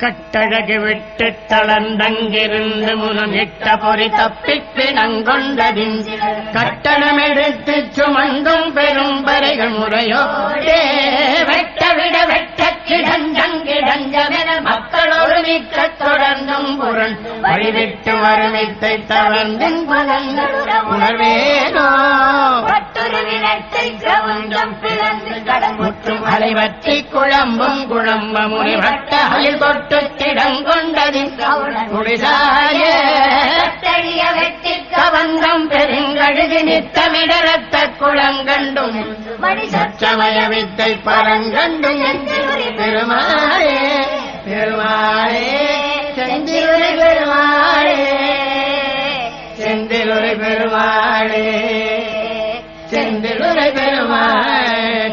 கட்டழகு விட்டு தளர்ந்தங்கிருந்து முனம் இட்ட பொறி தப்பிப் பிணங்கொண்டதின் கட்டணம் எடுத்து சுமந்தும் பெரும் பறைகள் முறையோ டே வெட்ட விட வெட்ட கிடஞ்சங்கிடஞ்சமென மக்களோடு மிக்க தொடர்ந்தும் புறன் வழிவிட்டு வருமித்தை தளர்ந்தும் உணர்வேனோ? தங்கம் பிறந்து கடமுற்றும் அலைவற்றி குழம்பும் குழம்ப முனிவட்ட அயில் தொட்டு திடங்கொண்டது குடிசாய வெட்டி கவந்தம் பெருங்கழுகு நித்தமிடரத்த குளங்கண்டும் மணிசச்சமய வித்தை பரங்கண்டும் பெருமாளே. பெருமாளே செந்திலுரை பெருமாளே. செந்திலுரை பெருமாளே. செந்திலுரை பெருமாள்